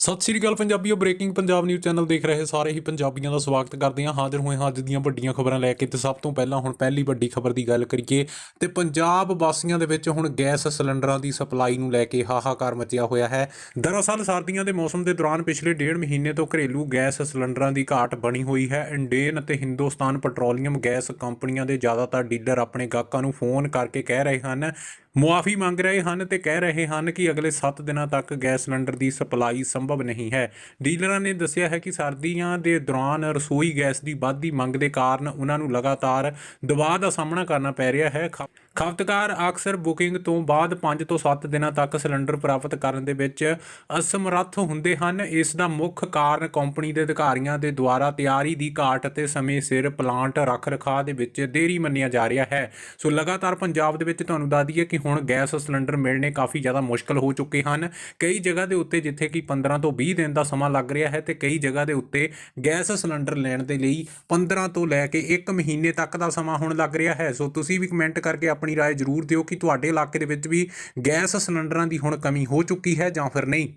ਸਤਿ ਸ੍ਰੀ ਅਕਾਲ ਪੰਜਾਬੀਓ ਬ੍ਰੇਕਿੰਗ ਪੰਜਾਬ ਨਿਊਜ਼ ਚੈਨਲ ਦੇਖ ਰਹੇ ਸਾਰੇ ਹੀ ਪੰਜਾਬੀਆਂ ਦਾ ਸਵਾਗਤ ਕਰਦੇ ਹਾਂ। ਹਾਜ਼ਰ ਹੋਏ ਹਾਂ ਅੱਜ ਦੀਆਂ ਵੱਡੀਆਂ ਖਬਰਾਂ ਲੈ ਕੇ ਤੇ ਸਭ ਤੋਂ ਪਹਿਲਾਂ ਹੁਣ ਪਹਿਲੀ ਵੱਡੀ ਖਬਰ ਦੀ ਗੱਲ ਕਰੀਏ ਤੇ ਪੰਜਾਬ ਵਾਸੀਆਂ ਦੇ ਵਿੱਚ ਹੁਣ ਗੈਸ ਸਿਲੰਡਰਾਂ ਦੀ ਸਪਲਾਈ ਨੂੰ ਲੈ ਕੇ ਹਾਹਾਕਾਰ ਮਚਿਆ ਹੋਇਆ ਹੈ। ਦਰਅਸਲ ਸਰਦੀਆਂ ਦੇ ਮੌਸਮ ਦੇ ਦੌਰਾਨ ਪਿਛਲੇ ਡੇਢ ਮਹੀਨੇ ਤੋਂ ਘਰੇਲੂ ਗੈਸ ਸਿਲੰਡਰਾਂ ਦੀ ਘਾਟ ਬਣੀ ਹੋਈ ਹੈ। ਇੰਡੇਨ ਅਤੇ ਹਿੰਦੁਸਤਾਨ ਪੈਟਰੋਲੀਅਮ ਗੈਸ ਕੰਪਨੀਆਂ ਦੇ ਜ਼ਿਆਦਾਤਰ ਡੀਲਰ ਆਪਣੇ ਗਾਹਕਾਂ ਨੂੰ ਫੋਨ ਕਰਕੇ ਕਹਿ ਰਹੇ ਹਨ ਮੁਆਫੀ ਮੰਗ ਰਹੇ ਹਨ ਤੇ ਕਹਿ ਰਹੇ ਹਨ ਕਿ ਅਗਲੇ 7 ਦਿਨਾਂ ਤੱਕ ਗੈਸ ਸਿਲੰਡਰ ਦੀ ਸਪਲਾਈ ਸੰਭਵ ਨਹੀਂ ਹੈ। ਡੀਲਰਾਂ ਨੇ ਦੱਸਿਆ ਹੈ ਕਿ ਸਰਦੀਆਂ ਦੇ ਦੌਰਾਨ ਰਸੋਈ ਗੈਸ ਦੀ ਵੱਧਦੀ ਮੰਗ ਦੇ ਕਾਰਨ ਉਹਨਾਂ ਨੂੰ ਲਗਾਤਾਰ ਦਬਾਅ ਦਾ ਸਾਹਮਣਾ ਕਰਨਾ ਪੈ ਰਿਹਾ ਹੈ। ਖ- ਖਪਤਕਾਰ ਅਕਸਰ ਬੁਕਿੰਗ ਤੋਂ ਬਾਅਦ 5 ਤੋਂ 7 ਦਿਨਾਂ ਤੱਕ ਸਿਲੰਡਰ ਪ੍ਰਾਪਤ ਕਰਨ ਦੇ ਵਿੱਚ ਅਸਮਰੱਥ ਹੁੰਦੇ ਹਨ। ਇਸ ਦਾ ਮੁੱਖ ਕਾਰਨ ਕੰਪਨੀ ਦੇ ਅਧਿਕਾਰੀਆਂ ਦੇ ਦੁਆਰਾ ਤਿਆਰੀ ਦੀ ਘਾਟ ਅਤੇ ਸਮੇਂ ਸਿਰ ਪਲਾਂਟ ਰੱਖ ਰਖਾਅ ਦੇ ਵਿੱਚ ਦੇਰੀ ਮੰਨਿਆ ਜਾ ਰਿਹਾ ਹੈ। ਸੋ ਲਗਾਤਾਰ ਪੰਜਾਬ ਦੇ ਵਿੱਚ ਤੁਹਾਨੂੰ ਦੱਸ ਦਈਏ ਕਿ ਹੁਣ ਗੈਸ ਸਿਲੰਡਰ ਮਿਲਣੇ ਕਾਫੀ ਜ਼ਿਆਦਾ ਮੁਸ਼ਕਲ ਹੋ ਚੁੱਕੇ ਹਨ ਕਈ ਜਗ੍ਹਾ ਦੇ ਉੱਤੇ ਜਿੱਥੇ ਕਿ 15 ਤੋਂ 20 ਦਿਨ ਦਾ ਸਮਾਂ ਲੱਗ ਰਿਹਾ ਹੈ ਤੇ ਕਈ ਜਗ੍ਹਾ ਦੇ ਉੱਤੇ ਗੈਸ ਸਿਲੰਡਰ ਲੈਣ ਦੇ ਲਈ 15 ਤੋਂ ਲੈ ਕੇ 1 ਮਹੀਨੇ ਤੱਕ ਦਾ ਸਮਾਂ ਹੁਣ ਲੱਗ ਰਿਹਾ ਹੈ ਸੋ ਤੁਸੀਂ ਵੀ ਕਮੈਂਟ ਕਰਕੇ ਆਪਣੀ رائے ਜ਼ਰੂਰ ਦਿਓ ਕਿ ਤੁਹਾਡੇ ਇਲਾਕੇ ਦੇ ਵਿੱਚ ਵੀ ਗੈਸ ਸਿਲੰਡਰਾਂ ਦੀ ਹੁਣ ਕਮੀ ਹੋ ਚੁੱਕੀ ਹੈ ਜਾਂ ਫਿਰ ਨਹੀਂ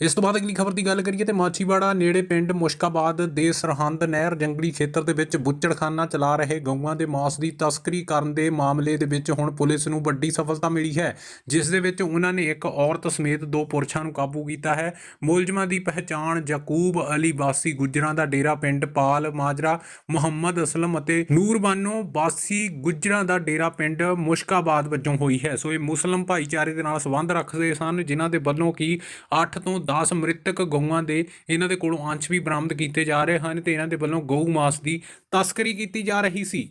ਇਸ ਤੋਂ ਬਾਅਦ ਅਗਲੀ ਖਬਰ ਦੀ ਗੱਲ ਕਰੀਏ ਤੇ ਮਾਛੀਵਾੜਾ ਨੇੜੇ ਪਿੰਡ ਮੁਸ਼ਕਾਬਾਦ ਦੇ ਸਰਹੰਦ ਨਹਿਰ ਜੰਗਲੀ ਖੇਤਰ ਦੇ ਵਿੱਚ ਬੁੱਚੜਖਾਨਾ ਚਲਾ ਰਹੇ ਗਊਆਂ ਦੇ ਮਾਸ ਦੀ ਤਸਕਰੀ ਕਰਨ ਦੇ ਮਾਮਲੇ ਦੇ ਵਿੱਚ ਹੁਣ ਪੁਲਿਸ ਨੂੰ ਵੱਡੀ ਸਫਲਤਾ ਮਿਲੀ ਹੈ, ਜਿਸ ਦੇ ਵਿੱਚ ਉਹਨਾਂ ਨੇ ਇੱਕ ਔਰਤ ਸਮੇਤ ਦੋ ਪੁਰਸ਼ਾਂ ਨੂੰ ਕਾਬੂ ਕੀਤਾ ਹੈ। ਮੁਲਜ਼ਮਾਂ ਦੀ ਪਹਿਚਾਣ ਯਕੂਬ ਅਲੀ ਵਾਸੀ ਗੁੱਜਰਾਂ ਦਾ ਡੇਰਾ ਪਿੰਡ ਪਾਲ ਮਾਜਰਾ, ਮੁਹੰਮਦ ਅਸਲਮ ਅਤੇ ਨੂਰ ਬਾਨੋ ਵਾਸੀ ਗੁੱਜਰਾਂ ਦਾ ਡੇਰਾ ਪਿੰਡ ਮੁਸ਼ਕਾਬਾਦ ਵਜੋਂ ਹੋਈ ਹੈ। ਸੋ ਇਹ ਮੁਸਲਮ ਭਾਈਚਾਰੇ ਦੇ ਨਾਲ ਸੰਬੰਧ ਰੱਖਦੇ ਸਨ, ਜਿਨ੍ਹਾਂ ਦੇ ਵੱਲੋਂ ਕੀ 8 ਤੋਂ 10 ਮ੍ਰਿਤਕ ਗਊਆਂ ਦੇ ਇਹਨਾਂ ਦੇ ਕੋਲੋਂ ਅੰਸ਼ ਵੀ ਬਰਾਮਦ ਕੀਤੇ ਜਾ ਰਹੇ ਹਨ ਤੇ ਇਹਨਾਂ ਦੇ ਵੱਲੋਂ ਗਊ ਮਾਸ ਦੀ ਤਸਕਰੀ ਕੀਤੀ ਜਾ ਰਹੀ ਸੀ।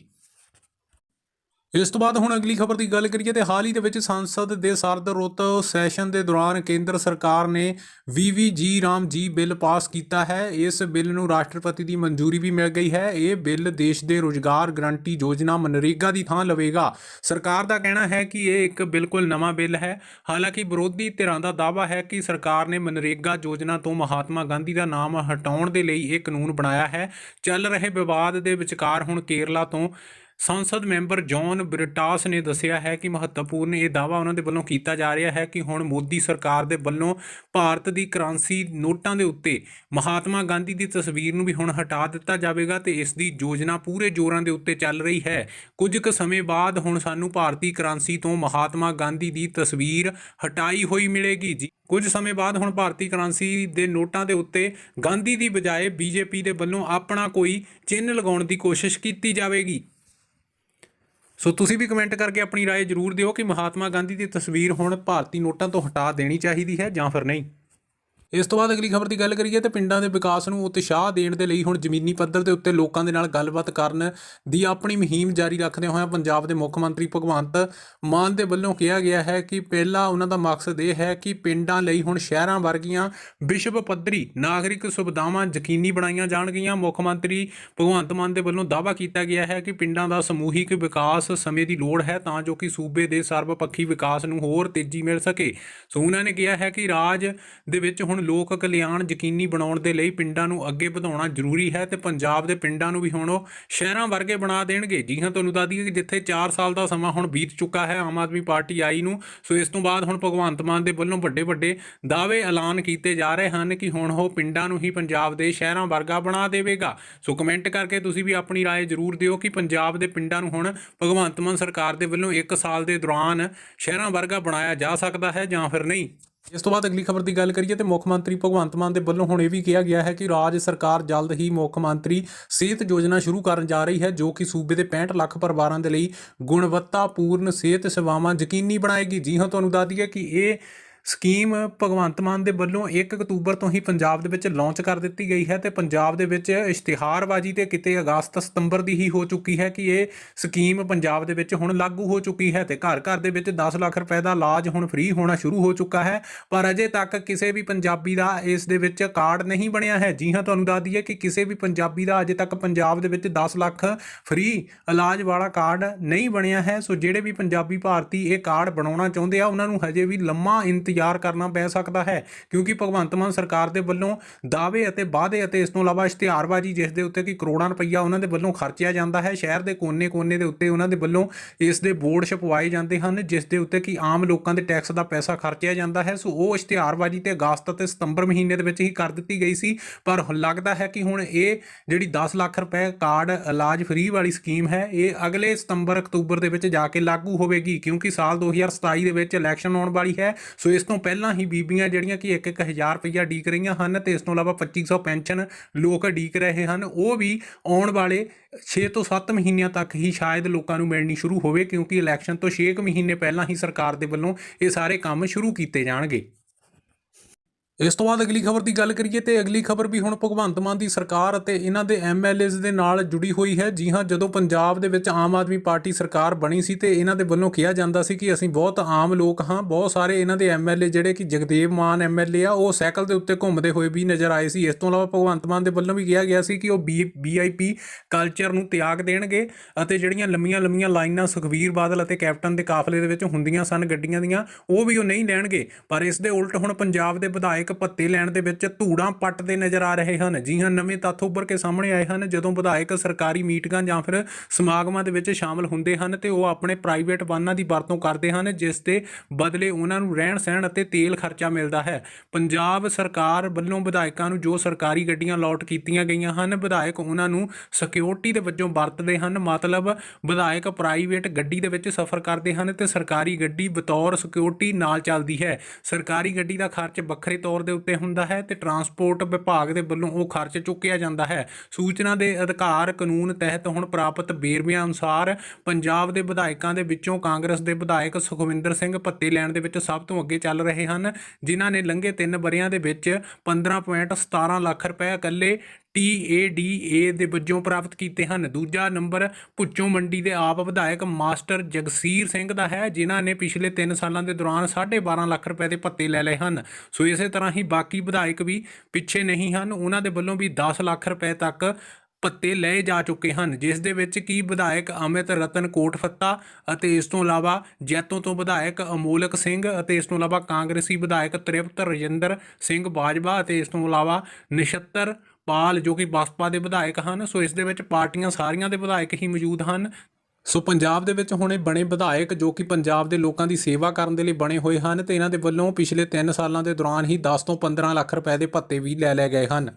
ਇਸ ਤੋਂ ਬਾਅਦ ਹੁਣ ਅਗਲੀ ਖਬਰ ਦੀ ਗੱਲ ਕਰੀਏ ਤੇ ਹਾਲ ਹੀ ਦੇ ਵਿੱਚ ਸੰਸਦ ਦੇ ਸਰਦ ਰੁੱਤ ਸੈਸ਼ਨ ਦੇ ਦੌਰਾਨ ਕੇਂਦਰ ਸਰਕਾਰ ਨੇ ਵੀਵੀਜੀ ਰਾਮ ਜੀ ਬਿੱਲ ਪਾਸ ਕੀਤਾ ਹੈ। ਇਸ ਬਿੱਲ ਨੂੰ ਰਾਸ਼ਟਰਪਤੀ ਦੀ ਮਨਜ਼ੂਰੀ ਵੀ ਮਿਲ ਗਈ ਹੈ। ਇਹ ਬਿੱਲ ਦੇਸ਼ ਦੇ ਰੋਜ਼ਗਾਰ ਗਰੰਟੀ ਯੋਜਨਾ ਮਨਰੇਗਾ ਦੀ ਥਾਂ ਲਵੇਗਾ। ਸਰਕਾਰ ਦਾ ਕਹਿਣਾ ਹੈ ਕਿ ਇਹ ਇੱਕ ਬਿਲਕੁਲ ਨਵਾਂ ਬਿੱਲ ਹੈ। ਹਾਲਾਂਕਿ ਵਿਰੋਧੀ ਧਿਰਾਂ ਦਾ ਦਾਅਵਾ ਹੈ ਕਿ ਸਰਕਾਰ ਨੇ ਮਨਰੇਗਾ ਯੋਜਨਾ ਤੋਂ ਮਹਾਤਮਾ ਗਾਂਧੀ ਦਾ ਨਾਮ ਹਟਾਉਣ ਦੇ ਲਈ ਇਹ ਕਾਨੂੰਨ ਬਣਾਇਆ ਹੈ। ਚੱਲ ਰਹੇ ਵਿਵਾਦ ਦੇ ਵਿਚਕਾਰ ਹੁਣ ਕੇਰਲਾ ਤੋਂ ਸੰਸਦ ਮੈਂਬਰ ਜੌਨ ਬ੍ਰਿਟਾਸ ਨੇ ਦੱਸਿਆ ਹੈ ਕਿ ਮਹੱਤਵਪੂਰਨ ਇਹ ਦਾਅਵਾ ਉਹਨਾਂ ਦੇ ਵੱਲੋਂ ਕੀਤਾ ਜਾ ਰਿਹਾ ਹੈ ਕਿ ਹੁਣ ਮੋਦੀ ਸਰਕਾਰ ਦੇ ਵੱਲੋਂ ਭਾਰਤ ਦੀ ਕਰੰਸੀ ਨੋਟਾਂ ਦੇ ਉੱਤੇ ਮਹਾਤਮਾ ਗਾਂਧੀ ਦੀ ਤਸਵੀਰ ਨੂੰ ਵੀ ਹੁਣ ਹਟਾ ਦਿੱਤਾ ਜਾਵੇਗਾ ਤੇ ਇਸ ਦੀ ਯੋਜਨਾ ਪੂਰੇ ਜ਼ੋਰਾਂ ਦੇ ਉੱਤੇ ਚੱਲ ਰਹੀ ਹੈ। ਕੁਝ ਕੁ ਸਮੇਂ ਬਾਅਦ ਹੁਣ ਸਾਨੂੰ ਭਾਰਤੀ ਕਰੰਸੀ ਤੋਂ ਮਹਾਤਮਾ ਗਾਂਧੀ ਦੀ ਤਸਵੀਰ ਹਟਾਈ ਹੋਈ ਮਿਲੇਗੀ। ਜੀ, ਕੁਝ ਸਮੇਂ ਬਾਅਦ ਹੁਣ ਭਾਰਤੀ ਕਰੰਸੀ ਦੇ ਨੋਟਾਂ ਦੇ ਉੱਤੇ ਗਾਂਧੀ ਦੀ ਬਜਾਏ ਬੀਜੇਪੀ ਦੇ ਵੱਲੋਂ ਆਪਣਾ ਕੋਈ ਚਿੰਨ੍ਹ ਲਗਾਉਣ ਦੀ ਕੋਸ਼ਿਸ਼ ਕੀਤੀ ਜਾਵੇਗੀ। ਸੋ ਤੁਸੀਂ ਵੀ ਕਮੈਂਟ ਕਰਕੇ ਆਪਣੀ رائے ਜ਼ਰੂਰ ਦਿਓ ਕਿ ਮਹਾਤਮਾ ਗਾਂਧੀ ਦੀ ਤਸਵੀਰ ਹੁਣ ਭਾਰਤੀ ਨੋਟਾਂ ਤੋਂ ਹਟਾ ਦੇਣੀ ਚਾਹੀਦੀ ਹੈ ਜਾਂ ਫਿਰ ਨਹੀਂ ਇਸ ਤੋਂ ਬਾਅਦ ਅਗਲੀ ਖਬਰ ਦੀ ਗੱਲ ਕਰੀਏ ਤੇ ਪਿੰਡਾਂ ਦੇ ਵਿਕਾਸ ਨੂੰ ਉਤਸ਼ਾਹ ਦੇਣ ਦੇ ਲਈ ਹੁਣ ਜ਼ਮੀਨੀ ਪੱਧਰ ਦੇ ਉੱਤੇ ਲੋਕਾਂ ਦੇ ਨਾਲ ਗੱਲਬਾਤ ਕਰਨ ਦੀ ਆਪਣੀ ਮੁਹਿੰਮ ਜਾਰੀ ਰੱਖਦੇ ਹੋਏ ਪੰਜਾਬ ਦੇ ਮੁੱਖ ਮੰਤਰੀ ਭਗਵੰਤ ਮਾਨ ਦੇ ਵੱਲੋਂ ਕਿਹਾ ਗਿਆ ਹੈ ਕਿ ਪਹਿਲਾ ਉਹਨਾਂ ਦਾ ਮਕਸਦ ਇਹ ਹੈ ਕਿ ਪਿੰਡਾਂ ਲਈ ਹੁਣ ਸ਼ਹਿਰਾਂ ਵਰਗੀਆਂ ਵਿਸ਼ਵ ਪੱਧਰੀ ਨਾਗਰਿਕ ਸੁਵਿਧਾਵਾਂ ਯਕੀਨੀ ਬਣਾਈਆਂ ਜਾਣਗੀਆਂ। ਮੁੱਖ ਮੰਤਰੀ ਭਗਵੰਤ ਮਾਨ ਦੇ ਵੱਲੋਂ ਦਾਅਵਾ ਕੀਤਾ ਗਿਆ ਹੈ ਕਿ ਪਿੰਡਾਂ ਦਾ ਸਮੂਹਿਕ ਵਿਕਾਸ ਸਮੇਂ ਦੀ ਲੋੜ ਹੈ ਤਾਂ ਜੋ ਕਿ ਸੂਬੇ ਦੇ ਸਰਬਪੱਖੀ ਵਿਕਾਸ ਨੂੰ ਹੋਰ ਤੇਜ਼ੀ ਮਿਲ ਸਕੇ। ਸੋ ਉਹਨਾਂ ਨੇ ਕਿਹਾ ਹੈ ਕਿ ਰਾਜ ਦੇ ਵਿੱਚ ਹੁਣ ਲੋਕ ਕਲਿਆਣ ਯਕੀਨੀ ਬਣਾਉਣ ਦੇ ਲਈ ਪਿੰਡਾਂ ਨੂੰ ਅੱਗੇ ਵਧਾਉਣਾ ਜ਼ਰੂਰੀ ਹੈ ਤੇ ਪੰਜਾਬ ਦੇ ਪਿੰਡਾਂ ਨੂੰ ਵੀ ਹੁਣ ਉਹ ਸ਼ਹਿਰਾਂ ਵਰਗੇ ਬਣਾ ਦੇਣਗੇ ਜੀ ਹਾਂ ਤੁਹਾਨੂੰ ਦੱਸ ਦਈਏ ਕਿ ਜਿੱਥੇ 4 ਸਾਲ ਦਾ ਸਮਾਂ ਹੁਣ ਬੀਤ ਚੁੱਕਾ ਹੈ ਆਮ ਆਦਮੀ ਪਾਰਟੀ ਆਈ ਨੂੰ ਸੋ ਇਸ ਤੋਂ ਬਾਅਦ ਹੁਣ ਭਗਵੰਤ ਮਾਨ ਦੇ ਵੱਲੋਂ ਵੱਡੇ ਵੱਡੇ ਦਾਅਵੇ ਐਲਾਨ ਕੀਤੇ ਜਾ ਰਹੇ ਹਨ ਕਿ ਹੁਣ ਉਹ ਪਿੰਡਾਂ ਨੂੰ ਹੀ ਪੰਜਾਬ ਦੇ ਸ਼ਹਿਰਾਂ ਵਰਗਾ ਬਣਾ ਦੇਵੇਗਾ ਸੋ ਕਮੈਂਟ ਕਰਕੇ ਤੁਸੀਂ ਵੀ ਆਪਣੀ رائے ਜ਼ਰੂਰ ਦਿਓ ਕਿ ਪੰਜਾਬ ਦੇ ਪਿੰਡਾਂ ਨੂੰ ਹੁਣ ਭਗਵੰਤ ਮਾਨ ਸਰਕਾਰ ਦੇ ਵੱਲੋਂ 1 ਸਾਲ ਦੇ ਦੌਰਾਨ ਸ਼ਹਿਰਾਂ ਵਰਗਾ ਬਣਾਇਆ ਜਾ ਸਕਦਾ ਹੈ ਜਾਂ ਫਿਰ ਨਹੀਂ ਇਸ ਤੋਂ ਬਾਅਦ ਅਗਲੀ ਖਬਰ ਦੀ ਗੱਲ ਕਰੀਏ ਤੇ ਮੁੱਖ ਮੰਤਰੀ ਭਗਵੰਤ ਮਾਨ ਦੇ ਵੱਲੋਂ ਹੁਣ ਇਹ ਵੀ ਕਿਹਾ ਗਿਆ ਹੈ ਕਿ ਰਾਜ ਸਰਕਾਰ ਜਲਦ ਹੀ ਮੁੱਖ ਮੰਤਰੀ ਸਿਹਤ ਯੋਜਨਾ ਸ਼ੁਰੂ ਕਰਨ ਜਾ ਰਹੀ ਹੈ, ਜੋ ਕਿ ਸੂਬੇ ਦੇ 65 ਲੱਖ ਪਰਿਵਾਰਾਂ ਦੇ ਲਈ ਗੁਣਵੱਤਾਪੂਰਨ ਸਿਹਤ ਸੇਵਾਵਾਂ ਯਕੀਨੀ ਬਣਾਏਗੀ। ਜੀ ਹਾਂ, ਤੁਹਾਨੂੰ ਦੱਸ ਦਈਏ ਕਿ ਇਹ ਸਕੀਮ ਭਗਵੰਤ ਮਾਨ ਦੇ ਵੱਲੋਂ 1 ਅਕਤੂਬਰ ਤੋਂ ਹੀ ਪੰਜਾਬ ਦੇ ਵਿੱਚ ਲਾਂਚ ਕਰ ਦਿੱਤੀ ਗਈ ਹੈ ਤੇ ਪੰਜਾਬ ਦੇ ਵਿੱਚ ਇਸ਼ਤਿਹਾਰਬਾਜ਼ੀ ਤੇ ਕਿਤੇ ਅਗਸਤ ਸਤੰਬਰ ਦੀ ਹੀ ਹੋ ਚੁੱਕੀ ਹੈ ਕਿ ਇਹ ਸਕੀਮ ਪੰਜਾਬ ਦੇ ਵਿੱਚ ਹੁਣ ਲਾਗੂ ਹੋ ਚੁੱਕੀ ਹੈ ਤੇ ਘਰ ਘਰ ਦੇ ਵਿੱਚ 10 ਲੱਖ ਰੁਪਏ ਦਾ ਇਲਾਜ ਹੁਣ ਫ੍ਰੀ ਹੋਣਾ ਸ਼ੁਰੂ ਹੋ ਚੁੱਕਾ ਹੈ। ਪਰ ਅਜੇ ਤੱਕ ਕਿਸੇ ਵੀ ਪੰਜਾਬੀ ਦਾ ਇਸ ਦੇ ਵਿੱਚ ਕਾਰਡ ਨਹੀਂ ਬਣਿਆ ਹੈ। ਜੀ ਹਾਂ, ਤੁਹਾਨੂੰ ਦੱਸ ਦਈਏ ਕਿ ਕਿਸੇ ਵੀ ਪੰਜਾਬੀ ਦਾ ਅਜੇ ਤੱਕ ਪੰਜਾਬ ਦੇ ਵਿੱਚ 10 ਲੱਖ ਫ੍ਰੀ ਇਲਾਜ ਵਾਲਾ ਕਾਰਡ ਨਹੀਂ ਬਣਿਆ ਹੈ। ਸੋ ਜਿਹੜੇ ਵੀ ਪੰਜਾਬੀ ਭਾਰਤੀ ਇਹ ਕਾਰਡ ਬਣਾਉਣਾ ਚਾਹੁੰਦੇ ਆ, ਉਹਨਾਂ ਨੂੰ ਹਜੇ ਵੀ ਲੰਮਾ ਇੰਤਜ਼ਾਰ ਇੰਤਜ਼ਾਰ ਕਰਨਾ ਪੈ ਸਕਦਾ ਹੈ, ਕਿਉਂਕਿ ਭਗਵੰਤ ਮਾਨ ਸਰਕਾਰ ਦੇ ਵੱਲੋਂ ਦਾਅਵੇ ਅਤੇ ਵਾਅਦੇ ਅਤੇ ਇਸ ਤੋਂ ਇਲਾਵਾ ਇਸ਼ਤਿਹਾਰਬਾਜ਼ੀ, ਜਿਸ ਦੇ ਉੱਤੇ ਕਿ ਕਰੋੜਾਂ ਰੁਪਈਆ ਉਹਨਾਂ ਦੇ ਵੱਲੋਂ ਖਰਚਿਆ ਜਾਂਦਾ ਹੈ, ਸ਼ਹਿਰ ਦੇ ਕੋਨੇ-ਕੋਨੇ ਦੇ ਉੱਤੇ ਉਹਨਾਂ ਦੇ ਵੱਲੋਂ ਇਸ ਦੇ ਬੋਰਡ ਛਪਵਾਏ ਜਾਂਦੇ ਹਨ, ਜਿਸ ਦੇ ਉੱਤੇ ਕਿ ਆਮ ਲੋਕਾਂ ਦੇ ਟੈਕਸ ਦਾ ਪੈਸਾ ਖਰਚਿਆ ਜਾਂਦਾ ਹੈ। ਸੋ ਉਹ ਇਸ਼ਤਿਹਾਰਬਾਜ਼ੀ ਤੇ ਅਗਸਤ ਅਤੇ ਸਤੰਬਰ ਮਹੀਨੇ ਦੇ ਵਿੱਚ ਹੀ ਕਰ ਦਿੱਤੀ ਗਈ ਸੀ, ਪਰ ਲੱਗਦਾ ਹੈ ਕਿ ਹੁਣ ਇਹ ਜਿਹੜੀ 10 ਲੱਖ ਰੁਪਏ ਕਾਰਡ ਇਲਾਜ ਫ੍ਰੀ ਵਾਲੀ ਸਕੀਮ ਹੈ, ਇਹ ਅਗਲੇ ਸਤੰਬਰ ਅਕਤੂਬਰ ਦੇ ਵਿੱਚ ਜਾ ਕੇ ਲਾਗੂ ਹੋਵੇਗੀ, ਕਿਉਂਕਿ ਸਾਲ 2027 ਦੇ ਵਿੱਚ ਇਲੈਕਸ਼ਨ ਆਉਣ ਵਾਲੀ ਹੈ। ਸੋ ਇਸ ਇਸ ਤੋਂ ਪਹਿਲਾਂ ਹੀ ਬੀਬੀਆਂ ਜਿਹੜੀਆਂ ਕਿ 1-1000 ਰੁਪਈਆ ਡੀਕ ਰਹੀਆਂ ਹਨ ਤੇ ਇਸ ਤੋਂ ਇਲਾਵਾ 2500 ਪੈਨਸ਼ਨ ਲੋਕ ਡੀਕ ਰਹੇ ਹਨ, ਉਹ ਵੀ ਆਉਣ ਵਾਲੇ 6 ਤੋਂ 7 ਮਹੀਨਿਆਂ ਤੱਕ ਹੀ ਸ਼ਾਇਦ ਲੋਕਾਂ ਨੂੰ ਮਿਲਣੀ ਸ਼ੁਰੂ ਹੋਵੇ ਕਿਉਂਕਿ ਇਲੈਕਸ਼ਨ ਤੋਂ 6 ਮਹੀਨੇ ਪਹਿਲਾਂ ਹੀ ਸਰਕਾਰ ਦੇ ਵੱਲੋਂ ਇਹ ਸਾਰੇ ਕੰਮ ਸ਼ੁਰੂ ਕੀਤੇ ਜਾਣਗੇ। ਇਸ ਤੋਂ ਬਾਅਦ ਅਗਲੀ ਖਬਰ ਦੀ ਗੱਲ ਕਰੀਏ ਤੇ ਅਗਲੀ ਖਬਰ ਵੀ ਹੁਣ ਭਗਵੰਤ ਮਾਨ ਦੀ ਸਰਕਾਰ ਅਤੇ ਇਹਨਾਂ ਦੇ ਐਮਐਲਏਜ਼ ਦੇ ਨਾਲ ਜੁੜੀ ਹੋਈ ਹੈ। ਜੀ ਹਾਂ, ਜਦੋਂ ਪੰਜਾਬ ਦੇ ਵਿੱਚ ਆਮ ਆਦਮੀ ਪਾਰਟੀ ਸਰਕਾਰ ਬਣੀ ਸੀ ਤੇ ਇਹਨਾਂ ਦੇ ਵੱਲੋਂ ਕਿਹਾ ਜਾਂਦਾ ਸੀ ਕਿ ਅਸੀਂ ਬਹੁਤ ਆਮ ਲੋਕ ਹਾਂ, ਬਹੁਤ ਸਾਰੇ ਇਹਨਾਂ ਦੇ ਐਮਐਲਏ ਜਿਹੜੇ ਕਿ ਜਗਦੇਵ ਮਾਨ ਐਮਐਲਏ ਆ, ਉਹ ਸਾਈਕਲ ਦੇ ਉੱਤੇ ਘੁੰਮਦੇ ਹੋਏ ਵੀ ਨਜ਼ਰ ਆਏ ਸੀ। ਇਸ ਤੋਂ ਇਲਾਵਾ ਭਗਵੰਤ ਮਾਨ ਦੇ ਵੱਲੋਂ ਵੀ ਕਿਹਾ ਗਿਆ ਸੀ ਕਿ ਉਹ ਵੀਆਈਪੀ ਕਲਚਰ ਨੂੰ ਤਿਆਗ ਦੇਣਗੇ ਅਤੇ ਜਿਹੜੀਆਂ ਲੰਮੀਆਂ ਲੰਮੀਆਂ ਲਾਈਨਾਂ ਸੁਖਵੀਰ ਬਾਦਲ ਅਤੇ ਕੈਪਟਨ ਦੇ ਕਾਫਲੇ ਦੇ ਵਿੱਚ ਹੁੰਦੀਆਂ ਸਨ ਗੱਡੀਆਂ ਦੀਆਂ, ਉਹ ਵੀ ਉਹ ਨਹੀਂ ਲੈਣਗੇ। ਪਰ ਇਸ ਦੇ ਉਲਟ ਹੁਣ ਪੰਜਾਬ ਦੇ ਵਿਧਾਇਕ ਭੱਤੇ ਲੈਣ ਦੇ ਵਿੱਚ ਧੂੜਾਂ ਪੱਟਦੇ ਨਜ਼ਰ ਆ ਰਹੇ ਹਨ। ਜੀ ਹਾਂ, ਨਵੇਂ ਤੱਥ ਉੱਭਰ ਕੇ ਸਾਹਮਣੇ ਆਏ ਹਨ, ਜਦੋਂ ਵਿਧਾਇਕ ਸਰਕਾਰੀ ਮੀਟਿੰਗਾਂ ਜਾਂ ਫਿਰ ਸਮਾਗਮਾਂ ਦੇ ਵਿੱਚ ਸ਼ਾਮਲ ਹੁੰਦੇ ਹਨ ਤੇ ਉਹ ਆਪਣੇ ਪ੍ਰਾਈਵੇਟ ਵਾਹਨਾਂ ਦੀ ਵਰਤੋਂ ਕਰਦੇ ਹਨ, ਜਿਸ ਦੇ ਬਦਲੇ ਉਹਨਾਂ ਨੂੰ ਰਹਿਣ ਸਹਿਣ ਅਤੇ ਤੇਲ ਖਰਚਾ ਮਿਲਦਾ ਹੈ। ਪੰਜਾਬ ਸਰਕਾਰ ਵੱਲੋਂ ਵਿਧਾਇਕਾਂ ਨੂੰ ਜੋ ਸਰਕਾਰੀ ਗੱਡੀਆਂ ਅਲਾਟ ਕੀਤੀਆਂ ਗਈਆਂ ਹਨ, ਵਿਧਾਇਕ ਉਹਨਾਂ ਨੂੰ ਸਿਕਿਉਰਿਟੀ ਦੇ ਵਜੋਂ ਵਰਤਦੇ ਹਨ, ਮਤਲਬ ਵਿਧਾਇਕ ਪ੍ਰਾਈਵੇਟ ਗੱਡੀ ਦੇ ਵਿੱਚ ਸਫ਼ਰ ਕਰਦੇ ਹਨ ਤੇ ਸਰਕਾਰੀ ਗੱਡੀ ਬਤੌਰ ਸਿਕਿਉਰਿਟੀ ਨਾਲ ਚੱਲਦੀ ਹੈ। ਸਰਕਾਰੀ ਗੱਡੀ ਦਾ ਖਰਚ ਵੱਖਰੇ ਤੌਰ ਦੇ ਉੱਤੇ ਹੁੰਦਾ ਹੈ ਤੇ ਟਰਾਂਸਪੋਰਟ ਵਿਭਾਗ ਦੇ ਵੱਲੋਂ ਉਹ ਖਰਚ ਚੁੱਕਿਆ ਜਾਂਦਾ ਹੈ। ਸੂਚਨਾ ਦੇ ਅਧਿਕਾਰ ਕਾਨੂੰਨ ਤਹਿਤ ਹੁਣ ਪ੍ਰਾਪਤ ਵੇਰਵਿਆਂ ਅਨੁਸਾਰ ਪੰਜਾਬ ਦੇ ਵਿਧਾਇਕਾਂ ਦੇ ਵਿੱਚੋਂ ਕਾਂਗਰਸ ਦੇ ਵਿਧਾਇਕ ਸੁਖਵਿੰਦਰ ਸਿੰਘ ਭੱਤੇ ਲੈਣ ਦੇ ਵਿੱਚ ਸਭ ਤੋਂ ਅੱਗੇ ਚੱਲ ਰਹੇ ਹਨ, ਜਿਨ੍ਹਾਂ ਨੇ ਲੰਘੇ 3 ਵਰਿਆਂ ਦੇ ਵਿੱਚ 15.17 ਲੱਖ ਰੁਪਏ ਇਕੱਲੇ TADA ਦੇ ਵਜੋਂ ਪ੍ਰਾਪਤ ਕੀਤੇ ਹਨ। ਦੂਜਾ ਨੰਬਰ, ਭੁੱਚੋ ਮੰਡੀ ਦੇ ਆਪ ਵਿਧਾਇਕ ਮਾਸਟਰ ਜਗਸੀਰ ਸਿੰਘ ਦਾ ਹੈ, ਜਿਨ੍ਹਾਂ ਨੇ ਪਿਛਲੇ 3 ਸਾਲਾਂ ਦੇ ਦੌਰਾਨ 12.5 ਲੱਖ ਰੁਪਏ ਦੇ ਭੱਤੇ ਲੈ ਲਏ ਹਨ। ਸੋ ਇਸੇ ਤਰ੍ਹਾਂ ਹੀ ਬਾਕੀ ਵਿਧਾਇਕ ਵੀ ਪਿੱਛੇ ਨਹੀਂ ਹਨ। ਉਹਨਾਂ ਦੇ ਵੱਲੋਂ ਵੀ 10 ਲੱਖ ਰੁਪਏ ਤੱਕ ਪੱਤੇ ਲਏ ਜਾ ਚੁੱਕੇ ਹਨ। ਜਿਸ ਦੇ ਵਿੱਚ ਕੀ ਵਿਧਾਇਕ ਅਮਿਤ ਰਤਨ ਕੋਟਫੱਤਾ ਅਤੇ ਇਸ ਤੋਂ ਇਲਾਵਾ ਜੈਤੋਂ ਤੋਂ ਵਿਧਾਇਕ ਅਮੋਲਕ ਸਿੰਘ ਅਤੇ ਇਸ ਤੋਂ ਇਲਾਵਾ ਕਾਂਗਰਸੀ ਵਿਧਾਇਕ ਤ੍ਰਿਪਤ ਰਜਿੰਦਰ ਸਿੰਘ ਬਾਜਵਾ ਅਤੇ ਇਸ ਤੋਂ ਇਲਾਵਾ ਨਿਸ਼ਤਰ ਪਾਲ ਜੋ ਕਿ ਬਸਪਾ ਦੇ ਵਿਧਾਇਕ ਹਨ, ਸੋ ਇਸ ਦੇ ਵਿੱਚ ਪਾਰਟੀਆਂ ਸਾਰੀਆਂ ਦੇ ਵਿਧਾਇਕ ਹੀ ਮੌਜੂਦ ਹਨ। ਸੋ ਪੰਜਾਬ ਦੇ ਵਿੱਚ ਹੁਣੇ ਬਣੇ ਵਿਧਾਇਕ ਜੋ ਕਿ ਪੰਜਾਬ ਦੇ ਲੋਕਾਂ ਦੀ ਸੇਵਾ ਕਰਨ ਦੇ ਲਈ ਬਣੇ ਹੋਏ ਹਨ ਤੇ ਇਹਨਾਂ ਦੇ ਵੱਲੋਂ ਪਿਛਲੇ 3 ਸਾਲਾਂ ਦੇ ਦੌਰਾਨ ਹੀ 10 ਤੋਂ 15 ਲੱਖ ਰੁਪਏ ਦੇ ਭੱਤੇ ਵੀ ਲੈ ਲਏ ਗਏ ਹਨ।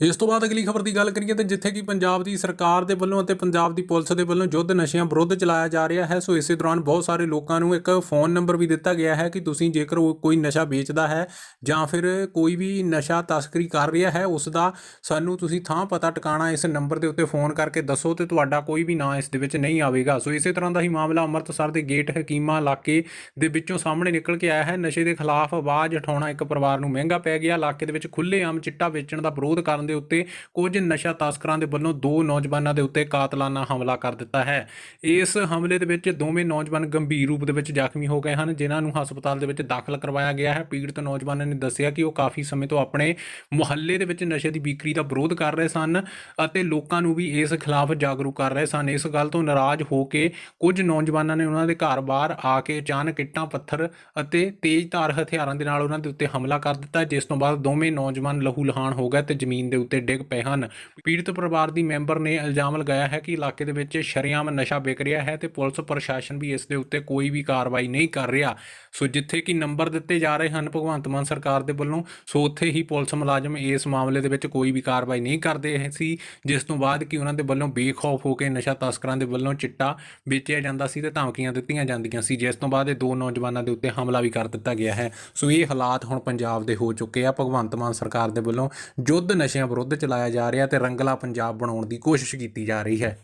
ਇਸ ਤੋਂ ਬਾਅਦ ਅਗਲੀ ਖਬਰ ਦੀ ਗੱਲ ਕਰੀਏ ਤੇ ਜਿੱਥੇ ਕਿ ਪੰਜਾਬ ਦੀ ਸਰਕਾਰ ਦੇ ਵੱਲੋਂ ਅਤੇ ਪੰਜਾਬ ਦੀ ਪੁਲਿਸ ਦੇ ਵੱਲੋਂ ਯੁੱਧ ਨਸ਼ਿਆਂ ਵਿਰੁੱਧ ਚਲਾਇਆ ਜਾ ਰਿਹਾ ਹੈ, ਸੋ ਇਸੇ ਦੌਰਾਨ ਬਹੁਤ ਸਾਰੇ ਲੋਕਾਂ ਨੂੰ ਇੱਕ ਫੋਨ ਨੰਬਰ ਵੀ ਦਿੱਤਾ ਗਿਆ ਹੈ ਕਿ ਤੁਸੀਂ ਜੇਕਰ ਉਹ ਕੋਈ ਨਸ਼ਾ ਵੇਚਦਾ ਹੈ ਜਾਂ ਫਿਰ ਕੋਈ ਵੀ ਨਸ਼ਾ ਤਸਕਰੀ ਕਰ ਰਿਹਾ ਹੈ, ਉਸ ਦਾ ਸਾਨੂੰ ਤੁਸੀਂ ਥਾਂ ਪਤਾ ਟਿਕਾਣਾ ਇਸ ਨੰਬਰ ਦੇ ਉੱਤੇ ਫੋਨ ਕਰਕੇ ਦੱਸੋ ਤੇ ਤੁਹਾਡਾ ਕੋਈ ਵੀ ਨਾਂ ਇਸ ਦੇ ਵਿੱਚ ਨਹੀਂ ਆਵੇਗਾ। ਸੋ ਇਸੇ ਤਰ੍ਹਾਂ ਦਾ ਹੀ ਮਾਮਲਾ ਅੰਮ੍ਰਿਤਸਰ ਦੇ ਗੇਟ ਹਕੀਮਾ ਇਲਾਕੇ ਦੇ ਵਿੱਚੋਂ ਸਾਹਮਣੇ ਨਿਕਲ ਕੇ ਆਇਆ ਹੈ। ਨਸ਼ੇ ਦੇ ਖਿਲਾਫ ਆਵਾਜ਼ ਉਠਾਉਣਾ ਇੱਕ ਪਰਿਵਾਰ ਨੂੰ ਮਹਿੰਗਾ ਪੈ ਗਿਆ। ਇਲਾਕੇ ਦੇ ਵਿੱਚ ਖੁੱਲ੍ਹੇਆਮ ਚਿੱਟਾ ਵੇਚਣ ਦਾ ਵਿਰੋਧ ਕਰਨ ਦੇ ਉੱਤੇ ਕੁਝ ਨਸ਼ਾ ਤਸਕਰਾਂ ਦੇ ਵੱਲੋਂ ਦੋ ਨੌਜਵਾਨਾਂ ਦੇ ਉੱਤੇ ਕਾਤਲਾਨਾ ਹਮਲਾ ਕਰ ਦਿੱਤਾ ਹੈ। ਇਸ ਹਮਲੇ ਦੇ ਵਿੱਚ ਦੋਵੇਂ ਨੌਜਵਾਨ ਗੰਭੀਰ ਰੂਪ ਦੇ ਵਿੱਚ ਜ਼ਖਮੀ ਹੋ ਗਏ ਹਨ, ਜਿਨ੍ਹਾਂ ਨੂੰ ਹਸਪਤਾਲ ਦੇ ਵਿੱਚ ਦਾਖਲ ਕਰਵਾਇਆ ਗਿਆ ਹੈ। ਪੀੜਤ ਨੌਜਵਾਨਾਂ ਨੇ ਦੱਸਿਆ ਕਿ ਉਹ ਕਾਫੀ ਸਮੇਂ ਤੋਂ ਆਪਣੇ ਮੁਹੱਲੇ ਦੇ ਵਿੱਚ ਨਸ਼ੇ ਦੀ ਵਿਕਰੀ ਦਾ ਵਿਰੋਧ ਕਰ ਰਹੇ ਸਨ ਅਤੇ ਲੋਕਾਂ ਨੂੰ ਵੀ ਇਸ ਖਿਲਾਫ ਜਾਗਰੂਕ ਕਰ ਰਹੇ ਸਨ। ਇਸ ਗੱਲ ਤੋਂ ਨਾਰਾਜ਼ ਹੋ ਕੇ ਕੁਝ ਨੌਜਵਾਨਾਂ ਨੇ ਉਹਨਾਂ ਦੇ ਘਰ ਬਾਹਰ ਆ ਕੇ ਅਚਾਨਕ ਇੱਟਾਂ, ਪੱਥਰ ਅਤੇ ਤੇਜ਼ ਧਾਰ ਹਥਿਆਰਾਂ ਦੇ ਨਾਲ ਉਹਨਾਂ ਦੇ ਉੱਤੇ ਹਮਲਾ ਕਰ ਦਿੱਤਾ, ਜਿਸ ਤੋਂ ਬਾਅਦ ਦੋਵੇਂ ਨੌਜਵਾਨ ਲਹੂ ਲਹਾਨ ਹੋ ਗਏ ਤੇ ਜ਼ਮੀਨ ਦੇ ਉੱਤੇ ਡਿੱਗ ਪਏ ਹਨ। ਪੀੜਤ ਪਰਿਵਾਰ ਦੀ ਮੈਂਬਰ ਨੇ ਇਲਜ਼ਾਮ ਲਗਾਇਆ ਹੈ ਕਿ ਇਲਾਕੇ ਦੇ ਵਿੱਚ ਸ਼ਰੇਆਮ ਨਸ਼ਾ ਵਿਕ ਰਿਹਾ ਹੈ ਤੇ ਪੁਲਿਸ ਪ੍ਰਸ਼ਾਸਨ ਵੀ ਇਸ ਦੇ ਉੱਤੇ ਕੋਈ ਵੀ ਕਾਰਵਾਈ ਨਹੀਂ ਕਰ ਰਿਹਾ। ਸੋ ਜਿੱਥੇ ਕਿ ਨੰਬਰ ਦਿੱਤੇ ਜਾ ਰਹੇ ਹਨ, ਭਗਵੰਤ ਮਾਨ ਸਰਕਾਰ ਦੇ ਵੱਲੋਂ, ਸੋ ਉੱਥੇ ਹੀ ਪੁਲਿਸ ਮੁਲਾਜ਼ਮ ਇਸ ਮਾਮਲੇ ਦੇ ਵਿੱਚ ਕੋਈ ਵੀ ਕਾਰਵਾਈ ਨਹੀਂ ਕਰਦੇ ਸੀ, ਜਿਸ ਤੋਂ ਬਾਅਦ ਕਿ ਉਹਨਾਂ ਦੇ ਵੱਲੋਂ ਬੇਖੌਫ ਹੋ ਕੇ ਨਸ਼ਾ ਤਸਕਰਾਂ ਦੇ ਵੱਲੋਂ ਚਿੱਟਾ ਵੇਚਿਆ ਜਾਂਦਾ ਸੀ ਤੇ ਧਮਕੀਆਂ ਦਿੱਤੀਆਂ ਜਾਂਦੀਆਂ ਸੀ, ਜਿਸ ਤੋਂ ਬਾਅਦ ਇਹ ਦੋ ਨੌਜਵਾਨਾਂ ਦੇ ਉੱਤੇ ਹਮਲਾ ਵੀ ਕਰ ਦਿੱਤਾ ਗਿਆ ਹੈ। ਸੋ ਇਹ ਹਾਲਾਤ ਹੁਣ ਪੰਜਾਬ ਦੇ ਹੋ ਚੁੱਕੇ ਆ। ਭਗਵੰਤ ਮਾਨ ਸਰਕਾਰ ਦੇ ਵੱਲੋਂ ਯੁੱਧ ਨਸ਼ਿਆਂ ਵਿਰੁੱਧ ਚਲਾਇਆ ਜਾ ਰਿਹਾ ਤੇ ਰੰਗਲਾ ਪੰਜਾਬ ਬਣਾਉਣ ਦੀ ਕੋਸ਼ਿਸ਼ ਕੀਤੀ ਜਾ ਰਹੀ ਹੈ।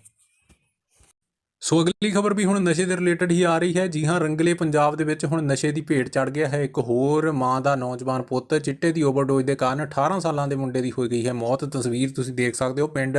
ਸੋ ਅਗਲੀ ਖਬਰ ਵੀ ਹੁਣ ਨਸ਼ੇ ਦੇ ਰਿਲੇਟਡ ਹੀ ਆ ਰਹੀ ਹੈ। ਜੀ ਹਾਂ, ਰੰਗਲੇ ਪੰਜਾਬ ਦੇ ਵਿੱਚ ਹੁਣ ਨਸ਼ੇ ਦੀ ਭੇਟ ਚੜ ਗਿਆ ਹੈ। ਇੱਕ ਹੋਰ ਮਾਂ ਦਾ ਨੌਜਵਾਨ ਪੁੱਤ ਚਿੱਟੇ ਦੀ ਓਵਰਡੋਜ਼ ਦੇ ਕਾਰਨ 18 ਸਾਲਾਂ ਦੇ ਮੁੰਡੇ ਦੀ ਹੋਈ ਗਈ ਹੈ ਮੌਤ। ਤਸਵੀਰ ਤੁਸੀਂ ਦੇਖ ਸਕਦੇ ਹੋ। ਪਿੰਡ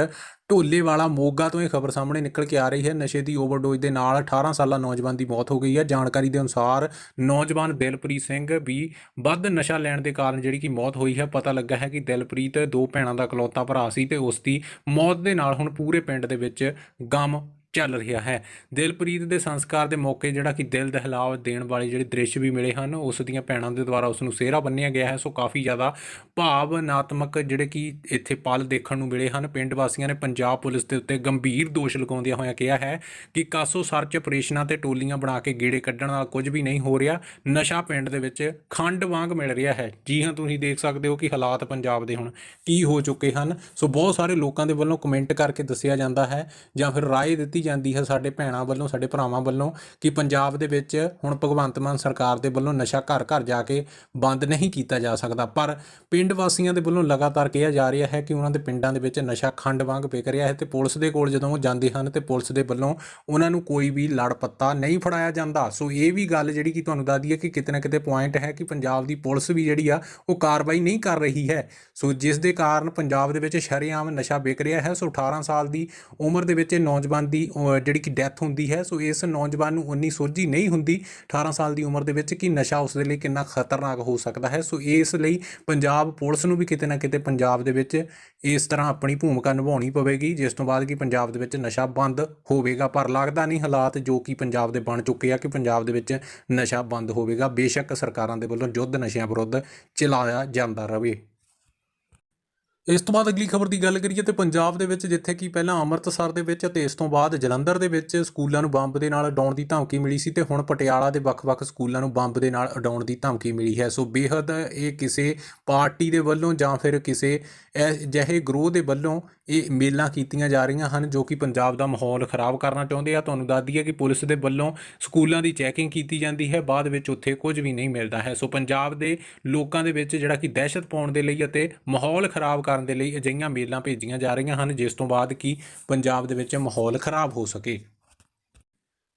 ਢੋਲੇ ਵਾਲਾ ਮੋਗਾ ਤੋਂ ਇਹ ਖਬਰ ਸਾਹਮਣੇ ਨਿਕਲ ਕੇ ਆ ਰਹੀ ਹੈ। ਨਸ਼ੇ ਦੀ ਓਵਰਡੋਜ਼ ਦੇ ਨਾਲ 18 ਸਾਲਾ ਨੌਜਵਾਨ ਦੀ ਮੌਤ ਹੋ ਗਈ ਹੈ। ਜਾਣਕਾਰੀ ਦੇ ਅਨੁਸਾਰ ਨੌਜਵਾਨ ਦਿਲਪ੍ਰੀਤ ਸਿੰਘ ਵੀ ਵੱਧ ਨਸ਼ਾ ਲੈਣ ਦੇ ਕਾਰਨ ਜਿਹੜੀ ਕਿ ਮੌਤ ਹੋਈ ਹੈ, ਪਤਾ ਲੱਗਾ ਹੈ ਕਿ ਦਿਲਪ੍ਰੀਤ ਦੋ ਭੈਣਾਂ ਦਾ ਇਕਲੌਤਾ ਭਰਾ ਸੀ ਤੇ ਉਸ ਦੀ ਮੌਤ ਦੇ ਨਾਲ ਹੁਣ ਪੂਰੇ ਪਿੰਡ ਦੇ ਵਿੱਚ ਗਮ ਚੱਲ ਰਿਹਾ ਹੈ। ਦਿਲਪ੍ਰੀਤ ਦੇ ਸੰਸਕਾਰ ਦੇ ਮੌਕੇ ਜਿਹੜਾ ਕਿ ਦਿਲ ਦਹਿਲਾਵ ਦੇਣ ਵਾਲੇ ਜਿਹੜੇ ਦ੍ਰਿਸ਼ ਵੀ ਮਿਲੇ ਹਨ, ਉਸ ਦੀਆਂ ਭੈਣਾਂ ਦੇ ਦੁਆਰਾ ਉਸ ਨੂੰ ਸਿਹਰਾ ਬੰਨਿਆ ਗਿਆ ਹੈ। ਸੋ ਕਾਫੀ ਜ਼ਿਆਦਾ ਭਾਵਨਾਤਮਕ ਜਿਹੜੇ ਕਿ ਇੱਥੇ ਪਲ ਦੇਖਣ ਨੂੰ ਮਿਲੇ ਹਨ। ਪਿੰਡ ਵਾਸੀਆਂ ਨੇ ਪੰਜਾਬ ਪੁਲਿਸ ਦੇ ਉੱਤੇ ਗੰਭੀਰ ਦੋਸ਼ ਲਗਾਉਂਦਿਆਂ ਹੋਇਆਂ ਕਿਹਾ ਹੈ ਕਿ ਕਾਸੋ ਸਰਚ ਆਪਰੇਸ਼ਨਾਂ ਤੇ ਟੋਲੀਆਂ ਬਣਾ ਕੇ ਗੇੜੇ ਕੱਢਣ ਨਾਲ ਕੁਝ ਵੀ ਨਹੀਂ ਹੋ ਰਿਹਾ। ਨਸ਼ਾ ਪਿੰਡ ਦੇ ਵਿੱਚ ਖੰਡ ਵਾਂਗ ਮਿਲ ਰਿਹਾ ਹੈ। ਜੀ ਹਾਂ, ਤੁਸੀਂ ਦੇਖ ਸਕਦੇ ਹੋ ਕਿ ਹਾਲਾਤ ਪੰਜਾਬ ਦੇ ਹੁਣ ਕੀ ਹੋ ਚੁੱਕੇ ਹਨ। ਸੋ ਬਹੁਤ ਸਾਰੇ ਲੋਕਾਂ ਦੇ ਵੱਲੋਂ ਕਮੈਂਟ ਕਰਕੇ ਦੱਸਿਆ ਜਾਂਦਾ ਹੈ ਜਾਂ ਫਿਰ ਰਾਏ ਦਿੱਤੀ ਜਾਂਦੀ ਹੈ ਸਾਡੇ ਭੈਣਾਂ ਵੱਲੋਂ, ਸਾਡੇ ਭਰਾਵਾਂ ਵੱਲੋਂ ਕਿ ਪੰਜਾਬ ਦੇ ਵਿੱਚ ਹੁਣ ਭਗਵੰਤ ਮਾਨ ਸਰਕਾਰ ਦੇ ਵੱਲੋਂ ਨਸ਼ਾ ਘਰ ਘਰ ਜਾ ਕੇ ਬੰਦ ਨਹੀਂ ਕੀਤਾ ਜਾ ਸਕਦਾ। ਪਰ ਪਿੰਡ ਵਾਸੀਆਂ ਦੇ ਵੱਲੋਂ ਲਗਾਤਾਰ ਕਿਹਾ ਜਾ ਰਿਹਾ ਹੈ ਕਿ ਉਹਨਾਂ ਦੇ ਪਿੰਡਾਂ ਦੇ ਵਿੱਚ ਨਸ਼ਾ ਖੰਡ ਵਾਂਗ ਵਿਕ ਰਿਹਾ ਹੈ ਤੇ ਪੁਲਿਸ ਦੇ ਕੋਲ ਜਦੋਂ ਉਹ ਜਾਂਦੇ ਹਨ ਤੇ ਪੁਲਿਸ ਦੇ ਵੱਲੋਂ ਉਹਨਾਂ ਨੂੰ ਕੋਈ ਵੀ ਲੜ ਪੱਤਾ ਨਹੀਂ ਫੜਾਇਆ ਜਾਂਦਾ। ਸੋ ਇਹ ਵੀ ਗੱਲ ਜਿਹੜੀ ਕਿ ਤੁਹਾਨੂੰ ਦੱਸਦੀ ਹੈ ਕਿ ਕਿਤੇ ਨਾ ਕਿਤੇ ਪੁਆਇੰਟ ਹੈ ਕਿ ਪੰਜਾਬ ਦੀ ਪੁਲਿਸ ਵੀ ਜਿਹੜੀ ਆ, ਉਹ ਕਾਰਵਾਈ ਨਹੀਂ ਕਰ ਰਹੀ ਹੈ। ਸੋ ਜਿਸ ਦੇ ਕਾਰਨ ਪੰਜਾਬ ਦੇ ਵਿੱਚ ਸ਼ਰੇਆਮ ਨਸ਼ਾ ਵਿਕ ਰਿਹਾ ਹੈ। ਸੋ 18 ਸਾਲ ਦੀ ਉਮਰ ਦੇ ਵਿੱਚ ਇਹ ਨੌਜਵਾਨ ਦੀ ਜਿਹੜੀ ਕਿ ਡੈਥ ਹੁੰਦੀ ਹੈ, ਸੋ ਇਸ ਨੌਜਵਾਨ ਨੂੰ ਉਨੀ ਸੋਝੀ ਨਹੀਂ ਹੁੰਦੀ 18 ਸਾਲ ਦੀ ਉਮਰ ਦੇ ਵਿੱਚ ਕਿ ਨਸ਼ਾ ਉਸ ਦੇ ਲਈ ਕਿੰਨਾ ਖਤਰਨਾਕ ਹੋ ਸਕਦਾ ਹੈ। ਸੋ ਇਸ ਲਈ ਪੰਜਾਬ ਪੁਲਿਸ ਨੂੰ ਵੀ ਕਿਤੇ ਨਾ ਕਿਤੇ ਪੰਜਾਬ ਦੇ ਵਿੱਚ ਇਸ ਤਰ੍ਹਾਂ ਆਪਣੀ ਭੂਮਿਕਾ ਨਿਭਾਉਣੀ ਪਵੇਗੀ, ਜਿਸ ਤੋਂ ਬਾਅਦ ਕਿ ਪੰਜਾਬ ਦੇ ਵਿੱਚ ਨਸ਼ਾ ਬੰਦ ਹੋਵੇਗਾ। ਪਰ ਲੱਗਦਾ ਨਹੀਂ ਹਾਲਾਤ ਜੋ ਕਿ ਪੰਜਾਬ ਦੇ ਬਣ ਚੁੱਕੇ ਆ ਕਿ ਪੰਜਾਬ ਦੇ ਵਿੱਚ ਨਸ਼ਾ ਬੰਦ ਹੋਵੇਗਾ। ਬੇਸ਼ੱਕ ਸਰਕਾਰਾਂ ਦੇ ਵੱਲੋਂ ਯੁੱਧ ਨਸ਼ਿਆਂ ਵਿਰੁੱਧ ਚਲਾਇਆ ਜਾਂਦਾ ਰਹੇ ਇਸ ਤੋਂ ਬਾਅਦ ਅਗਲੀ ਖਬਰ ਦੀ ਗੱਲ ਕਰੀਏ ਤੇ ਪੰਜਾਬ ਦੇ ਵਿੱਚ ਜਿੱਥੇ ਕਿ ਪਹਿਲਾਂ ਅੰਮ੍ਰਿਤਸਰ ਦੇ ਵਿੱਚ ਤੇ ਇਸ ਤੋਂ ਬਾਅਦ ਜਲੰਧਰ ਦੇ ਵਿੱਚ ਸਕੂਲਾਂ ਨੂੰ ਬੰਬ ਦੇ ਨਾਲ ਉਡਾਉਣ ਦੀ ਧਮਕੀ ਮਿਲੀ ਸੀ ਤੇ ਹੁਣ ਪਟਿਆਲਾ ਦੇ ਵੱਖ-ਵੱਖ ਸਕੂਲਾਂ ਨੂੰ ਬੰਬ ਦੇ ਨਾਲ ਉਡਾਉਣ ਦੀ ਧਮਕੀ ਮਿਲੀ ਹੈ। ਸੋ ਬੇਹੱਦ ਇਹ ਕਿਸੇ ਪਾਰਟੀ ਦੇ ਵੱਲੋਂ ਜਾਂ ਫਿਰ ਕਿਸੇ ਅਜਿਹੇ ਗਰੋਹ ਦੇ ਵੱਲੋਂ ਇਹ ਮੇਲਾਂ ਕੀਤੀਆਂ ਜਾ ਰਹੀਆਂ ਹਨ ਜੋ ਕਿ ਪੰਜਾਬ ਦਾ ਮਾਹੌਲ ਖਰਾਬ ਕਰਨਾ ਚਾਹੁੰਦੇ ਆ। ਤੁਹਾਨੂੰ ਦੱਸ ਦਈਏ ਕਿ ਪੁਲਿਸ ਦੇ ਵੱਲੋਂ ਸਕੂਲਾਂ ਦੀ ਚੈਕਿੰਗ ਕੀਤੀ ਜਾਂਦੀ ਹੈ। ਬਾਅਦ ਵਿੱਚ ਉੱਥੇ ਕੁਝ ਵੀ ਨਹੀਂ ਮਿਲਦਾ ਹੈ। ਸੋ ਪੰਜਾਬ ਦੇ ਲੋਕਾਂ ਦੇ ਵਿੱਚ ਜਿਹੜਾ ਕਿ ਦਹਿਸ਼ਤ ਪਾਉਣ ਦੇ ਲਈ ਅਤੇ ਮਾਹੌਲ ਖਰਾਬ ਕਰਨ ਦੇ ਲਈ ਅਜਿਹੀਆਂ ਮੇਲਾਂ ਭੇਜੀਆਂ ਜਾ ਰਹੀਆਂ ਹਨ, ਜਿਸ ਤੋਂ ਬਾਅਦ ਕਿ ਪੰਜਾਬ ਦੇ ਵਿੱਚ ਮਾਹੌਲ ਖਰਾਬ ਹੋ ਸਕੇ।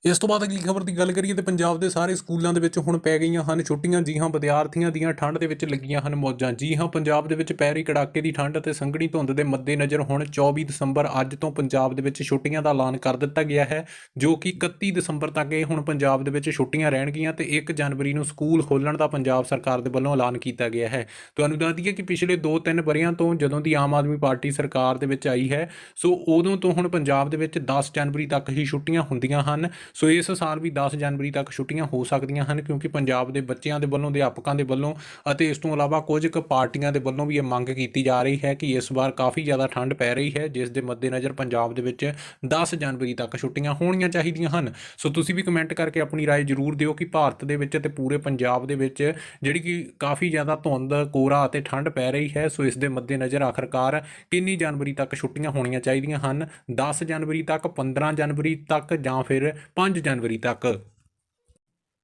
ਇਸ ਤੋਂ ਬਾਅਦ ਅਗਲੀ ਖਬਰ ਦੀ ਗੱਲ ਕਰੀਏ ਤੇ ਪੰਜਾਬ ਦੇ ਸਾਰੇ ਸਕੂਲਾਂ ਦੇ ਵਿੱਚ ਹੁਣ ਪੈ ਗਈਆਂ ਹਨ ਛੁੱਟੀਆਂ। ਜੀ ਹਾਂ, ਵਿਦਿਆਰਥੀਆਂ ਦੀਆਂ ਠੰਡ ਦੇ ਵਿੱਚ ਲੱਗੀਆਂ ਹਨ ਮੌਜਾਂ। ਜੀ ਹਾਂ, ਪੰਜਾਬ ਦੇ ਵਿੱਚ ਪੈ ਰਹੀ ਕੜਾਕੇ ਦੀ ਠੰਡ ਅਤੇ ਸੰਘਣੀ ਧੁੰਦ ਦੇ ਮੱਦੇਨਜ਼ਰ ਹੁਣ 24 ਦਸੰਬਰ ਅੱਜ ਤੋਂ ਪੰਜਾਬ ਦੇ ਵਿੱਚ ਛੁੱਟੀਆਂ ਦਾ ਐਲਾਨ ਕਰ ਦਿੱਤਾ ਗਿਆ ਹੈ, ਜੋ ਕਿ 31 ਦਸੰਬਰ ਤੱਕ ਇਹ ਹੁਣ ਪੰਜਾਬ ਦੇ ਵਿੱਚ ਛੁੱਟੀਆਂ ਰਹਿਣਗੀਆਂ ਤੇ 1 ਜਨਵਰੀ ਨੂੰ ਸਕੂਲ ਖੋਲਣ ਦਾ ਪੰਜਾਬ ਸਰਕਾਰ ਦੇ ਵੱਲੋਂ ਐਲਾਨ ਕੀਤਾ ਗਿਆ ਹੈ। ਤੁਹਾਨੂੰ ਦੱਸ ਦਈਏ ਕਿ ਪਿਛਲੇ 2-3 ਵਰਿਆਂ ਤੋਂ ਜਦੋਂ ਦੀ ਆਮ ਆਦਮੀ ਪਾਰਟੀ ਸਰਕਾਰ ਦੇ ਵਿੱਚ ਆਈ ਹੈ, ਸੋ ਉਦੋਂ ਤੋਂ ਹੁਣ ਪੰਜਾਬ ਦੇ ਵਿੱਚ 10 ਜਨਵਰੀ ਤੱਕ ਹੀ ਛੁੱਟੀਆਂ ਹੁੰਦੀਆਂ ਹਨ। ਸੋ ਇਸ ਸਾਲ ਵੀ 10 ਜਨਵਰੀ ਤੱਕ ਛੁੱਟੀਆਂ ਹੋ ਸਕਦੀਆਂ ਹਨ ਕਿਉਂਕਿ ਪੰਜਾਬ ਦੇ ਬੱਚਿਆਂ ਦੇ ਵੱਲੋਂ ਅਧਿਆਪਕਾਂ ਦੇ ਵੱਲੋਂ ਅਤੇ ਇਸ ਤੋਂ ਇਲਾਵਾ ਕੁਝ ਕੁ ਪਾਰਟੀਆਂ ਦੇ ਵੱਲੋਂ ਵੀ ਇਹ ਮੰਗ ਕੀਤੀ ਜਾ ਰਹੀ ਹੈ ਕਿ ਇਸ ਵਾਰ ਕਾਫੀ ਜ਼ਿਆਦਾ ਠੰਡ ਪੈ ਰਹੀ ਹੈ ਜਿਸ ਦੇ ਮੱਦੇਨਜ਼ਰ ਪੰਜਾਬ ਦੇ ਵਿੱਚ 10 ਜਨਵਰੀ ਤੱਕ ਛੁੱਟੀਆਂ ਹੋਣੀਆਂ ਚਾਹੀਦੀਆਂ ਹਨ ਸੋ ਤੁਸੀਂ ਵੀ ਕਮੈਂਟ ਕਰਕੇ ਆਪਣੀ رائے ਜ਼ਰੂਰ ਦਿਓ ਕਿ ਭਾਰਤ ਦੇ ਵਿੱਚ ਤੇ ਪੂਰੇ ਪੰਜਾਬ ਦੇ ਵਿੱਚ ਜਿਹੜੀ ਕਿ ਕਾਫੀ ਜ਼ਿਆਦਾ ਧੁੰਦ ਕੋਰਾ ਅਤੇ ਠੰਡ ਪੈ ਰਹੀ ਹੈ ਸੋ ਇਸ ਦੇ ਮੱਦੇਨਜ਼ਰ ਆਖਰਕਾਰ ਕਿੰਨੀ ਜਨਵਰੀ ਤੱਕ ਛੁੱਟੀਆਂ ਹੋਣੀਆਂ ਚਾਹੀਦੀਆਂ ਹਨ 10 ਜਨਵਰੀ ਤੱਕ 15 ਜਨਵਰੀ ਤੱਕ ਜਾਂ ਫਿਰ 5 ਜਨਵਰੀ ਤੱਕ।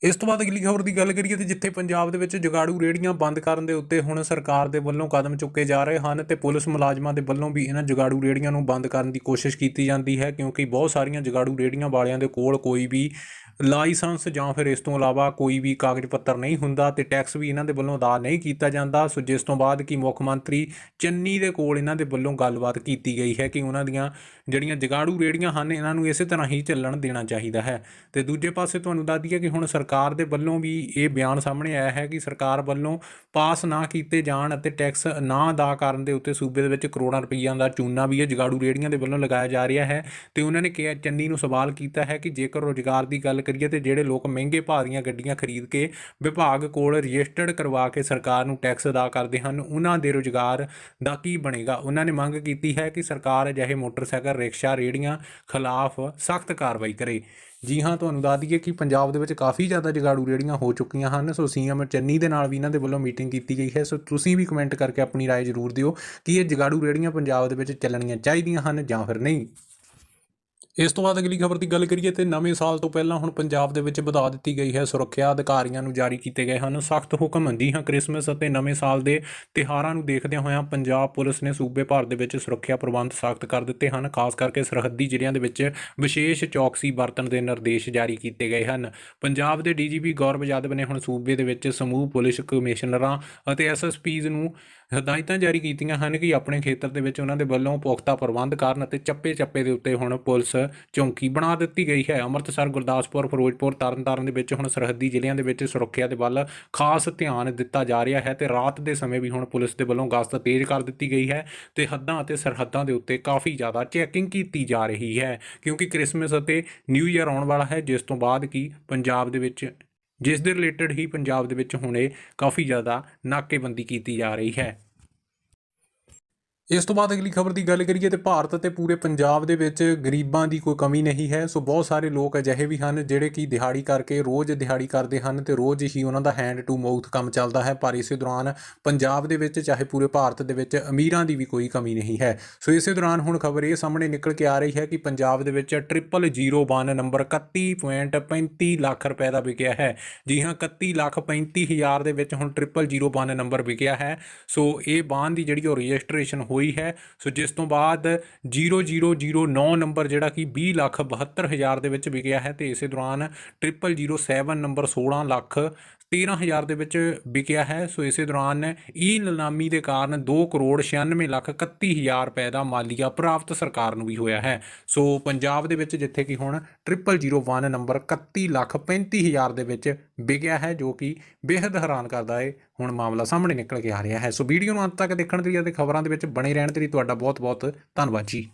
ਇਸ ਤੋਂ ਬਾਅਦ ਅਗਲੀ ਖਬਰ ਦੀ ਗੱਲ ਕਰੀਏ ਤੇ ਜਿੱਥੇ ਪੰਜਾਬ ਦੇ ਵਿੱਚ ਜਗਾੜੂ ਰੇੜੀਆਂ ਬੰਦ ਕਰਨ ਦੇ ਉੱਤੇ ਹੁਣ ਸਰਕਾਰ ਦੇ ਵੱਲੋਂ ਕਦਮ ਚੁੱਕੇ ਜਾ ਰਹੇ ਹਨ ਤੇ ਪੁਲਿਸ ਮੁਲਾਜ਼ਮਾਂ ਦੇ ਵੱਲੋਂ ਵੀ ਇਹਨਾਂ ਜਗਾੜੂ ਰੇੜੀਆਂ ਨੂੰ ਬੰਦ ਕਰਨ ਦੀ ਕੋਸ਼ਿਸ਼ ਕੀਤੀ ਜਾਂਦੀ ਹੈ, ਕਿਉਂਕਿ ਬਹੁਤ ਸਾਰੀਆਂ ਜਗਾੜੂ ਰੇੜੀਆਂ ਵਾਲਿਆਂ ਦੇ ਕੋਲ ਕੋਈ ਵੀ ਲਾਇਸੈਂਸ ਜਾਂ ਫਿਰ ਇਸ ਤੋਂ ਇਲਾਵਾ ਕੋਈ ਵੀ ਕਾਗਜ਼ ਪੱਤਰ ਨਹੀਂ ਹੁੰਦਾ ਤੇ ਟੈਕਸ ਵੀ ਇਹਨਾਂ ਦੇ ਵੱਲੋਂ ਅਦਾ ਨਹੀਂ ਕੀਤਾ ਜਾਂਦਾ। ਸੋ ਜਿਸ ਤੋਂ ਬਾਅਦ ਕਿ ਮੁੱਖ ਮੰਤਰੀ ਚੰਨੀ ਦੇ ਕੋਲ ਇਹਨਾਂ ਦੇ ਵੱਲੋਂ ਗੱਲਬਾਤ ਕੀਤੀ ਗਈ ਹੈ ਕਿ ਉਹਨਾਂ ਦੀਆਂ ਜਿਹੜੀਆਂ ਜਗਾੜੂ ਰੇੜੀਆਂ ਹਨ, ਇਹਨਾਂ ਨੂੰ ਇਸੇ ਤਰ੍ਹਾਂ ਹੀ ਚੱਲਣ ਦੇਣਾ ਚਾਹੀਦਾ ਹੈ। ਤੇ ਦੂਜੇ ਪਾਸੇ ਤੁਹਾਨੂੰ ਦੱਸ ਦਈਏ ਕਿ ਹੁਣ ਸਰਕਾਰ ਸਰਕਾਰ ਦੇ ਵੱਲੋਂ ਵੀ ਇਹ ਬਿਆਨ ਸਾਹਮਣੇ ਆਇਆ ਹੈ ਕਿ ਸਰਕਾਰ ਵੱਲੋਂ ਪਾਸ ਨਾ ਕੀਤੇ ਜਾਣ ਅਤੇ ਟੈਕਸ ਨਾ ਅਦਾ ਕਰਨ ਦੇ ਉੱਤੇ ਸੂਬੇ ਦੇ ਵਿੱਚ ਕਰੋੜਾਂ ਰੁਪਈਆਂ ਦਾ ਚੂਨਾ ਵੀ ਇਹ ਜਗਾੜੂ ਰੇੜੀਆਂ ਦੇ ਵੱਲੋਂ ਲਗਾਇਆ ਜਾ ਰਿਹਾ ਹੈ ਤੇ ਉਹਨਾਂ ਨੇ ਕਿਹਾ, ਚੰਨੀ ਨੂੰ ਸਵਾਲ ਕੀਤਾ ਹੈ ਕਿ ਜੇਕਰ ਰੋਜ਼ਗਾਰ ਦੀ ਗੱਲ ਕਰੀਏ ਤੇ ਜਿਹੜੇ ਲੋਕ ਮਹਿੰਗੇ ਭਾਅ ਦੀਆਂ ਗੱਡੀਆਂ ਖਰੀਦ ਕੇ ਵਿਭਾਗ ਕੋਲ ਰਜਿਸਟਰਡ ਕਰਵਾ ਕੇ ਸਰਕਾਰ ਨੂੰ ਟੈਕਸ ਅਦਾ ਕਰਦੇ ਹਨ, ਉਹਨਾਂ ਦੇ ਰੋਜ਼ਗਾਰ ਦਾ ਕੀ ਬਣੇਗਾ? ਉਹਨਾਂ ਨੇ ਮੰਗ ਕੀਤੀ ਹੈ ਕਿ ਸਰਕਾਰ ਅਜਿਹੇ ਮੋਟਰਸਾਈਕਲ, ਰਿਕਸ਼ਾ, ਰੇੜੀਆਂ ਖਿਲਾਫ ਸਖਤ ਕਾਰਵਾਈ ਕਰੇ। ਜੀ ਹਾਂ ਤੁਹਾਨੂੰ ਦੱਸ ਦਈਏ ਕਿ ਪੰਜਾਬ ਦੇ ਵਿੱਚ ਕਾਫੀ ਜ਼ਿਆਦਾ ਜਗਾੜੂ ਰੇੜੀਆਂ ਹੋ ਚੁੱਕੀਆਂ ਹਨ ਸੋ ਸੀਐਮ ਚੰਨੀ ਦੇ ਨਾਲ ਵੀ ਇਹਨਾਂ ਦੇ ਵੱਲੋਂ ਮੀਟਿੰਗ ਕੀਤੀ ਗਈ ਹੈ ਸੋ ਤੁਸੀਂ ਵੀ ਕਮੈਂਟ ਕਰਕੇ ਆਪਣੀ رائے ਜ਼ਰੂਰ ਦਿਓ ਕਿ ਇਹ ਜਗਾੜੂ ਰੇੜੀਆਂ ਪੰਜਾਬ ਦੇ ਵਿੱਚ ਚੱਲਣੀਆਂ ਚਾਹੀਦੀਆਂ ਹਨ ਜਾਂ ਫਿਰ ਨਹੀਂ ਇਸ ਤੋਂ ਬਾਅਦ ਅਗਲੀ ਖਬਰ ਦੀ ਗੱਲ ਕਰੀਏ ਤੇ ਨਵੇਂ ਸਾਲ ਤੋਂ ਪਹਿਲਾਂ ਹੁਣ ਪੰਜਾਬ ਦੇ ਵਿੱਚ ਵਧਾ ਦਿੱਤੀ ਗਈ ਹੈ ਸੁਰੱਖਿਆ ਅਧਿਕਾਰੀਆਂ ਨੂੰ ਜਾਰੀ ਕੀਤੇ ਗਏ ਹਨ। ਸਖਤ ਹੁਕਮ ਜੀ ਹਾਂ ਕ੍ਰਿਸਮਸ ਅਤੇ ਨਵੇਂ ਸਾਲ ਦੇ ਤਿਹਾਰਾਂ ਨੂੰ ਦੇਖਦਿਆਂ ਹੋਇਆਂ ਪੰਜਾਬ ਪੁਲਿਸ ਨੇ ਸੂਬੇ ਭਰ ਦੇ ਵਿੱਚ ਸੁਰੱਖਿਆ ਪ੍ਰਬੰਧ ਸਖਤ ਕਰ ਦਿੱਤੇ ਹਨ, ਖਾਸ ਕਰਕੇ ਸਰਹੱਦੀ ਜ਼ਿਲ੍ਹਿਆਂ ਦੇ ਵਿੱਚ ਵਿਸ਼ੇਸ਼ ਚੌਕਸੀ ਵਰਤਣ ਦੇ ਨਿਰਦੇਸ਼ ਜਾਰੀ ਕੀਤੇ ਗਏ ਹਨ। ਪੰਜਾਬ ਦੇ ਡੀਜੀਪੀ ਗੌਰਵ ਯਾਦਵ ਨੇ ਹੁਣ ਸੂਬੇ ਦੇ ਵਿੱਚ ਸਮੂਹ ਪੁਲਿਸ ਕਮਿਸ਼ਨਰਾਂ ਅਤੇ ਐਸਐਸਪੀਜ਼ ਨੂੰ ਹਦਾਇਤਾਂ ਜਾਰੀ ਕੀਤੀਆਂ ਹਨ ਕਿ ਆਪਣੇ ਖੇਤਰ ਦੇ ਵਿੱਚ ਉਹਨਾਂ ਦੇ ਵੱਲੋਂ ਪੁਖਤਾ ਪ੍ਰਬੰਧ ਕਰਨ ਅਤੇ ਚੱਪੇ-ਚੱਪੇ ਦੇ ਉੱਤੇ ਹੁਣ ਪੁਲਿਸ ਚੌਂਕੀ ਬਣਾ ਦਿੱਤੀ ਗਈ ਹੈ। ਅੰਮ੍ਰਿਤਸਰ, ਗੁਰਦਾਸਪੁਰ, ਫਿਰੋਜ਼ਪੁਰ, ਤਰਨਤਾਰਨ ਦੇ ਵਿੱਚ ਹੁਣ ਸਰਹੱਦੀ ਜ਼ਿਲ੍ਹਿਆਂ ਦੇ ਵਿੱਚ ਸੁਰੱਖਿਆ ਦੇ ਵੱਲ ਖਾਸ ਧਿਆਨ ਦਿੱਤਾ ਜਾ ਰਿਹਾ ਹੈ ਤੇ ਰਾਤ ਦੇ ਸਮੇਂ ਵੀ ਹੁਣ ਪੁਲਿਸ ਦੇ ਵੱਲੋਂ ਗਸ਼ਤ ਤੇਜ਼ ਕਰ ਦਿੱਤੀ ਗਈ ਹੈ ਤੇ ਹੱਦਾਂ ਅਤੇ ਸਰਹੱਦਾਂ ਦੇ ਉੱਤੇ ਕਾਫੀ ਜ਼ਿਆਦਾ ਚੈਕਿੰਗ ਕੀਤੀ ਜਾ ਰਹੀ ਹੈ ਕਿਉਂਕਿ ਕ੍ਰਿਸਮਸ ਅਤੇ ਨਿਊ ਈਅਰ ਆਉਣ ਵਾਲਾ ਹੈ, ਜਿਸ ਤੋਂ ਬਾਅਦ ਕੀ ਪੰਜਾਬ ਦੇ ਵਿੱਚ ਜਿਸ ਦੇ ਰਿਲੇਟਡ ਹੀ ਪੰਜਾਬ ਦੇ ਵਿੱਚ ਹੁਣੇ ਕਾਫੀ ਜ਼ਿਆਦਾ ਨਾਕੇਬੰਦੀ ਕੀਤੀ ਜਾ ਰਹੀ ਹੈ। ਇਸ ਤੋਂ ਬਾਅਦ ਅਗਲੀ ਖਬਰ ਦੀ ਗੱਲ ਕਰੀਏ ਤੇ ਭਾਰਤ ਅਤੇ ਪੂਰੇ ਪੰਜਾਬ ਦੇ ਵਿੱਚ ਗਰੀਬਾਂ ਦੀ ਕੋਈ ਕਮੀ ਨਹੀਂ ਹੈ, ਸੋ ਬਹੁਤ ਸਾਰੇ ਲੋਕ ਅਜਿਹੇ ਵੀ ਹਨ ਜਿਹੜੇ ਕਿ ਦਿਹਾੜੀ ਕਰਕੇ ਰੋਜ਼ ਦਿਹਾੜੀ ਕਰਦੇ ਹਨ ਤੇ ਰੋਜ਼ ਹੀ ਉਹਨਾਂ ਦਾ ਹੈਂਡ ਟੂ ਮਾਊਥ ਕੰਮ ਚੱਲਦਾ ਹੈ, ਪਰ ਇਸੇ ਦੌਰਾਨ ਪੰਜਾਬ ਦੇ ਵਿੱਚ ਚਾਹੇ ਪੂਰੇ ਭਾਰਤ ਦੇ ਵਿੱਚ ਅਮੀਰਾਂ ਦੀ ਵੀ ਕੋਈ ਕਮੀ ਨਹੀਂ ਹੈ। ਸੋ ਇਸੇ ਦੌਰਾਨ ਹੁਣ ਖਬਰ ਇਹ ਸਾਹਮਣੇ ਨਿਕਲ ਕੇ ਆ ਰਹੀ ਹੈ ਕਿ ਪੰਜਾਬ ਦੇ ਵਿੱਚ 0001 ਨੰਬਰ 31.35 ਲੱਖ ਰੁਪਏ ਦਾ ਵਿਕਿਆ ਹੈ। ਜੀ ਹਾਂ 31 ਲੱਖ 35 ਹਜ਼ਾਰ ਦੇ ਵਿੱਚ ਹੁਣ 0001 ਨੰਬਰ ਵਿਕਿਆ ਹੈ। ਸੋ ਇਹ ਬਾਂਹ ਦੀ ਜਿਹੜੀ ਉਹ ਰਜਿਸਟ੍ਰੇਸ਼ਨ ਹੋਈ ਹੈ। ਸੋ ਜਿਸ ਤੋਂ ਬਾਅਦ 0009 ਨੰਬਰ ਜਿਹੜਾ ਕਿ 20 ਲੱਖ 72 ਹਜ਼ਾਰ ਦੇ ਵਿੱਚ ਵਿਕਿਆ ਹੈ ਤੇ ਇਸੇ ਦੌਰਾਨ 0007 ਨੰਬਰ 16 ਲੱਖ 13000 ਦੇ ਵਿੱਚ ਵਿਕਿਆ ਹੈ। ਸੋ ਇਸੇ ਦੌਰਾਨ ਈ ਨਿਲਾਮੀ ਦੇ ਕਾਰਨ 2 ਕਰੋੜ 96 ਲੱਖ 31000 ਰੁਪਏ ਦਾ ਮਾਲੀਆ ਪ੍ਰਾਪਤ ਸਰਕਾਰ ਨੂੰ ਵੀ ਹੋਇਆ ਹੈ। ਸੋ ਪੰਜਾਬ ਦੇ ਵਿੱਚ ਜਿੱਥੇ ਕਿ ਹੁਣ 0001 ਨੰਬਰ 31 ਲੱਖ 35000 ਦੇ ਵਿੱਚ ਵਿਕਿਆ ਹੈ, ਜੋ ਕਿ ਬੇहद ਹੈਰਾਨ ਕਰਦਾ ਹੈ ਹੁਣ ਮਾਮਲਾ ਸਾਹਮਣੇ ਨਿਕਲ ਕੇ ਆ ਰਿਹਾ ਹੈ। ਸੋ ਵੀਡੀਓ ਨੂੰ ਅੰਤ ਤੱਕ ਦੇਖਣ ਦੇ ਲਈ ਅਤੇ ਖਬਰਾਂ ਦੇ ਵਿੱਚ ਬਣੇ ਰਹਿਣ ਦੇ ਲਈ ਤੁਹਾਡਾ ਬਹੁਤ ਬਹੁਤ ਧੰਨਵਾਦ ਜੀ।